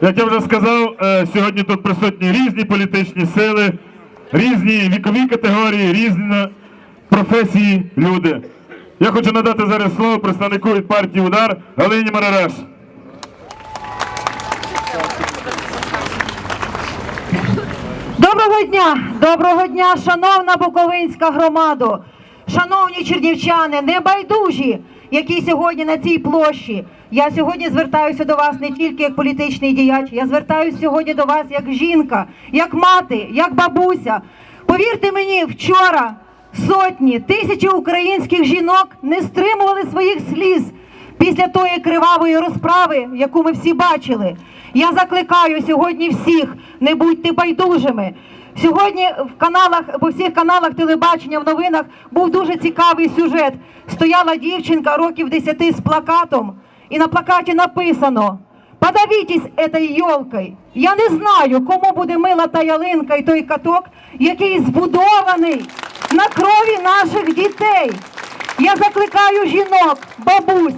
Як я вже сказав, е, сьогодні тут присутні різні політичні сили, різні вікові категорії, різні професії люди. Я хочу надати зараз слово представнику від партії Удар Галині Марараш. Доброго дня! Доброго дня, шановна Буковинська громада! Шановні чернівчани, небайдужі, які сьогодні на цій площі. Я сьогодні звертаюся до вас не тільки як політичний діяч, я звертаюся сьогодні до вас як жінка, як мати, як бабуся. Повірте мені, вчора сотні, тисячі українських жінок не стримували своїх сліз після тої кривавої розправи, яку ми всі бачили. Я закликаю сьогодні всіх, не будьте байдужими. Сьогодні в каналах, по всіх каналах телебачення, в новинах був дуже цікавий сюжет. Стояла дівчинка років 10 з плакатом, і на плакаті написано: Подавітесь этой елкой. Я не знаю, кому буде мила та ялинка і той каток, який збудований на крові наших дітей. Я закликаю жінок, бабусь,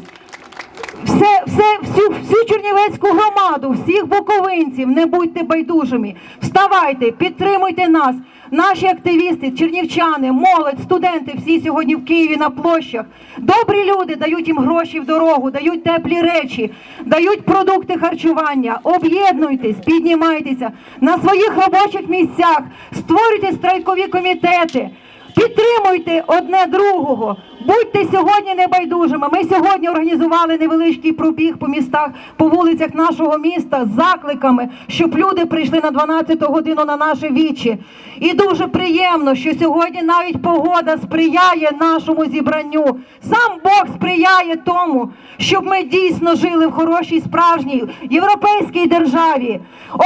все, все, всю, всю Чернівецьку громаду, всіх буковинців, не будьте байдужими. Вставайте, підтримуйте нас, наші активісти, чернівчани, молодь, студенти, всі сьогодні в Києві на площах. Добрі люди дають їм гроші в дорогу, дають теплі речі, дають продукти харчування. Об'єднуйтесь, піднімайтеся на своїх робочих місцях, створюйте страйкові комітети. Підтримуйте одне другого, будьте сьогодні небайдужими. Ми сьогодні організували невеличкий пробіг по містах, по вулицях нашого міста з закликами, щоб люди прийшли на 12 годину на наше вічі. І дуже приємно, що сьогодні навіть погода сприяє нашому зібранню. Сам Бог сприяє тому, щоб ми дійсно жили в хорошій, справжній європейській державі.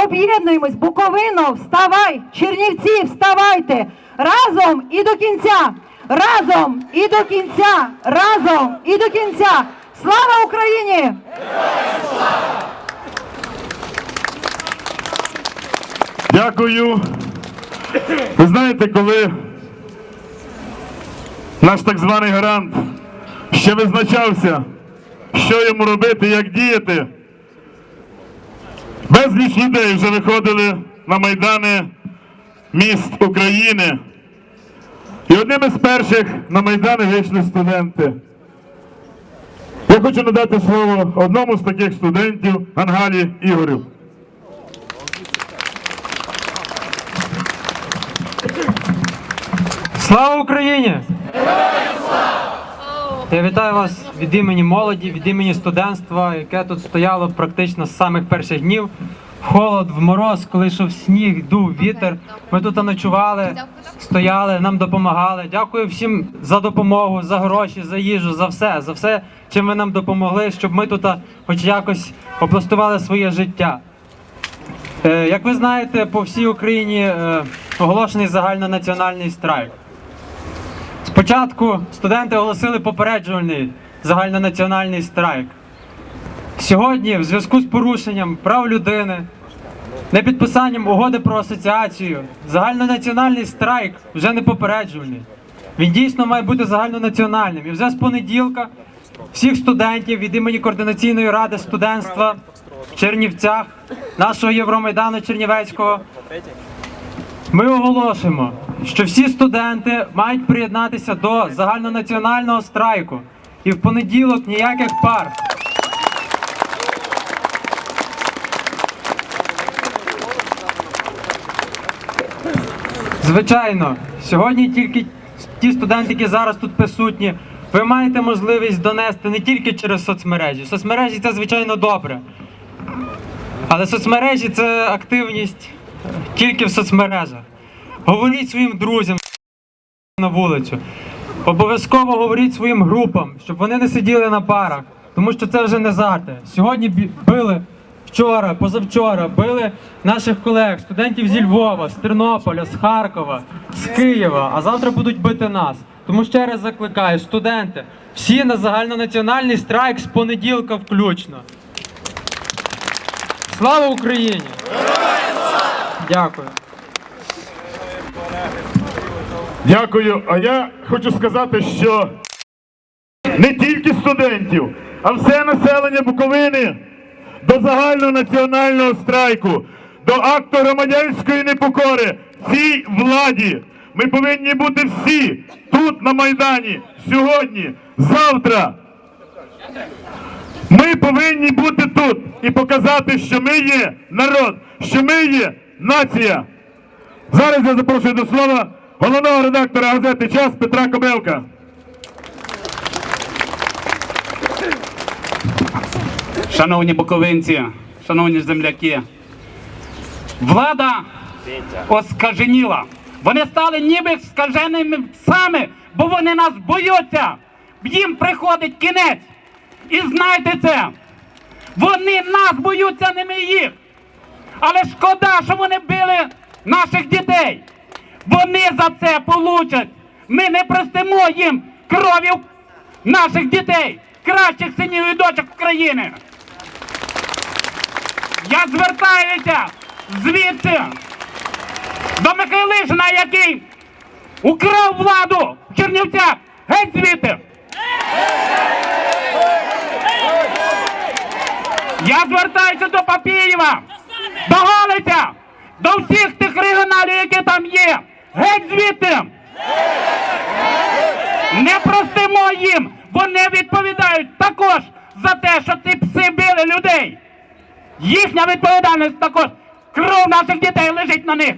Об'єднуємось, Буковино, вставай! Чернівці, вставайте! Разом і до кінця! Разом і до кінця! Разом і до кінця! Слава Україні! Дякую. Ви знаєте, коли наш так званий гарант ще визначався, що йому робити, як діяти, безліч людей вже виходили на майдани міст України. І одним із перших на майдани вийшли студенти. Я хочу надати слово одному з таких студентів Ангалі Ігорю. Слава Україні! Я вітаю вас від імені молоді, від імені студентства, яке тут стояло практично з самих перших днів. Холод, в мороз, коли йшов сніг, дув вітер. Ми тут ночували, стояли, нам допомагали. Дякую всім за допомогу, за гроші, за їжу, за все, за все, чим ви нам допомогли, щоб ми тут хоч якось опластували своє життя. Е, Як ви знаєте, по всій Україні е, оголошений загальнонаціональний страйк. Спочатку студенти оголосили попереджувальний загальнонаціональний страйк. Сьогодні, в зв'язку з порушенням прав людини, непідписанням угоди про асоціацію, загальнонаціональний страйк вже не попереджувальний. Він дійсно має бути загальнонаціональним. І вже з понеділка всіх студентів від імені Координаційної ради студентства в Чернівцях, нашого Євромайдану Чернівецького, ми оголошуємо, що всі студенти мають приєднатися до загальнонаціонального страйку. І в понеділок ніяких пар. Звичайно, сьогодні тільки ті студенти, які зараз тут присутні, ви маєте можливість донести не тільки через соцмережі. Соцмережі це звичайно добре. Але соцмережі це активність тільки в соцмережах. Говоріть своїм друзям на вулицю. Обов'язково говоріть своїм групам, щоб вони не сиділи на парах, тому що це вже не жарти. Сьогодні били вчора, позавчора, били наших колег, студентів зі Львова, з Тернополя, з Харкова, з Києва, а завтра будуть бити нас. Тому ще раз закликаю, студенти, всі на загальнонаціональний страйк з понеділка включно. Слава Україні! Дякую. Дякую. А я хочу сказати, що не тільки студентів, а все населення Буковини до загального національного страйку, до акту громадянської непокори цій владі. Ми повинні бути всі тут на Майдані, сьогодні, завтра. Ми повинні бути тут і показати, що ми є народ, що ми є нація. Зараз я запрошую до слова головного редактора газети Час Петра Кобелка. Шановні буковинці, шановні земляки, влада оскаженіла. Вони стали ніби скаженими саме, бо вони нас бояться. Їм приходить кінець. І знайте це. Вони нас боються, не ми їх. Але шкода, що вони били наших дітей. Вони за це получать. Ми не простимо їм крові наших дітей, кращих синів і дочок України. Я звертаюся звідси до Михайлишина, який украв владу в Чернівцях. Геть звідти! Я звертаюся до Папієва, до Галиця, до всіх тих регіоналів, які там є. Геть звідти! Не простимо їм! Вони відповідають також за те, що ці пси били людей. Їхня відповідальність також. Кров наших дітей лежить на них.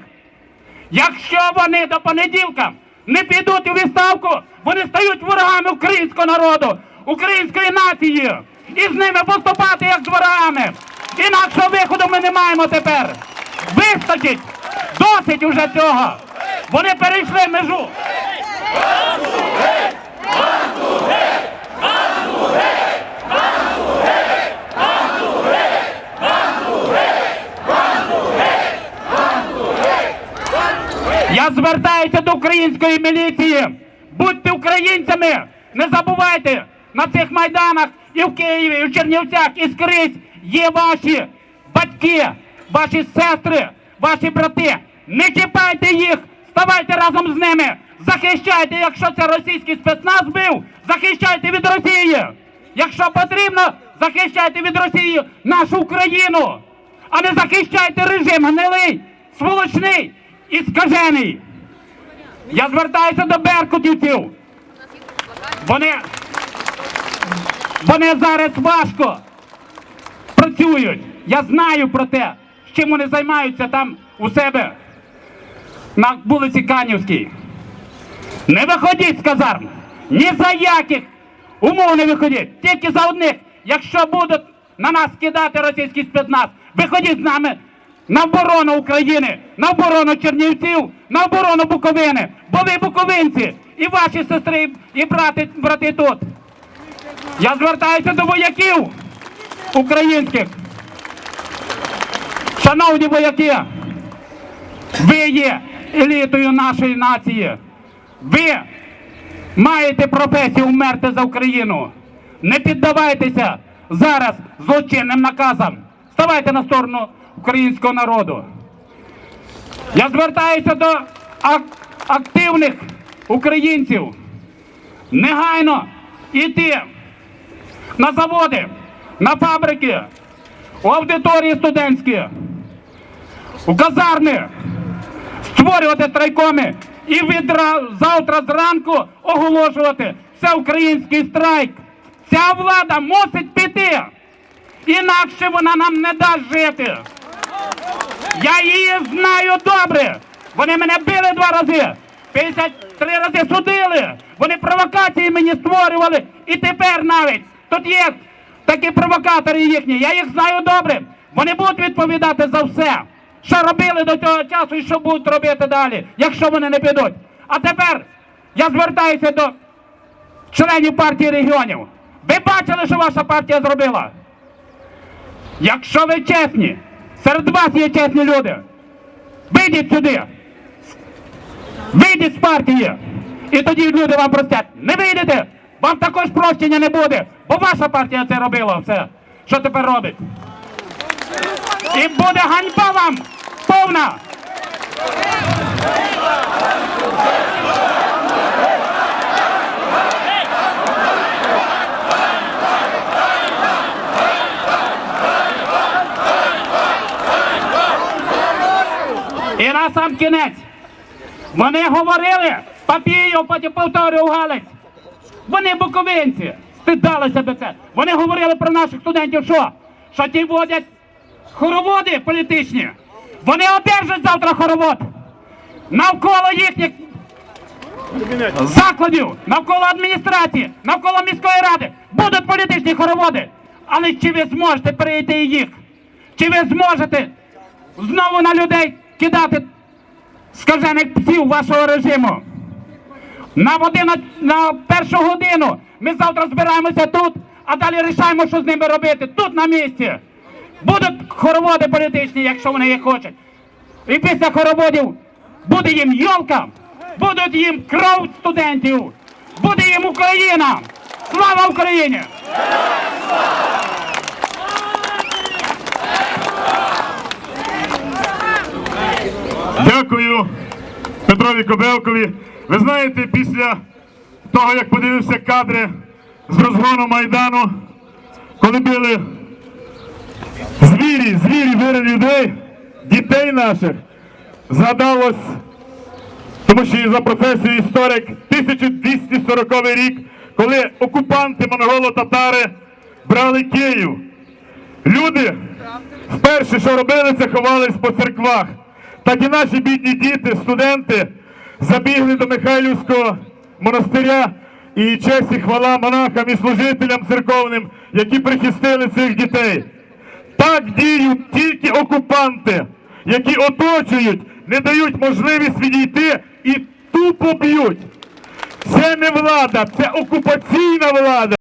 Якщо вони до понеділка не підуть у відставку, вони стають ворогами українського народу, української нації. І з ними поступати як з ворогами. Інакшого виходу ми не маємо тепер. Вистачить! Досить уже цього! Вони перейшли межу. Я звертаюся до української міліції. Будьте українцями! Не забувайте на цих майданах і в Києві, і в Чернівцях, і скрізь є ваші батьки, ваші сестри, ваші брати. Не чіпайте їх, ставайте разом з ними. Захищайте, якщо це російський спецназ бив, захищайте від Росії. Якщо потрібно, захищайте від Росії нашу Україну, а не захищайте режим гнилий, сволочний і скажений. Я звертаюся до беркутівців. Вони, вони зараз важко працюють. Я знаю про те, чим вони займаються там у себе на вулиці Канівській. Не виходіть з казарм. Ні за яких умов не виходіть. Тільки за одних, якщо будуть на нас кидати російський спецназ, виходіть з нами на оборону України, на оборону Чернівців, на оборону Буковини. Бо ви буковинці і ваші сестри і брати, брати тут. Я звертаюся до вояків українських. Шановні вояки, ви є елітою нашої нації. Ви маєте професію вмерти за Україну. Не піддавайтеся зараз злочинним наказам. Ставайте на сторону українського народу. Я звертаюся до ак- активних українців. Негайно йти на заводи, на фабрики, у аудиторії студентські, у казарми, створювати страйкоми і відра... завтра зранку оголошувати всеукраїнський страйк. Ця влада мусить піти, інакше вона нам не дасть жити. Я її знаю добре. Вони мене били два рази, 53 рази судили. Вони провокації мені створювали. І тепер навіть тут є такі провокатори їхні. Я їх знаю добре. Вони будуть відповідати за все, що робили до цього часу і що будуть робити далі, якщо вони не підуть. А тепер я звертаюся до членів партії регіонів. Ви бачили, що ваша партія зробила? Якщо ви чесні, серед вас є чесні люди. Вийдіть сюди. Вийдіть з партії. І тоді люди вам простять. Не вийдете, вам також прощення не буде. Бо ваша партія це робила все. Що тепер робить? І буде ганьба вам повна. І на сам кінець. Вони говорили, Папієв, потім повторював Галець. Вони буковинці, стидалися би це. Вони говорили про наших студентів, що? Що ті водять хороводи політичні. Вони одержать завтра хоровод. Навколо їхніх закладів, навколо адміністрації, навколо міської ради будуть політичні хороводи. Але чи ви зможете перейти їх? Чи ви зможете знову на людей кидати скажених псів вашого режиму? На, годину, на першу годину ми завтра збираємося тут, а далі рішаємо, що з ними робити. Тут на місці. Будуть хороводи політичні, якщо вони їх хочуть. І після хороводів буде їм йолка, буде їм кров студентів, буде їм Україна. Слава Україні! Дякую Петрові Кобелкові. Ви знаєте, після того, як подивився кадри з розгону Майдану, коли били звірі, звірі вири людей, дітей наших, згадалось, тому що я за професією історик, 1240 рік, коли окупанти монголо-татари брали Київ. Люди вперше, що робили, це ховались по церквах. Так і наші бідні діти, студенти забігли до Михайлівського монастиря і честь і хвала монахам і служителям церковним, які прихистили цих дітей. Так діють тільки окупанти, які оточують, не дають можливість відійти і тупо б'ють. Це не влада, це окупаційна влада.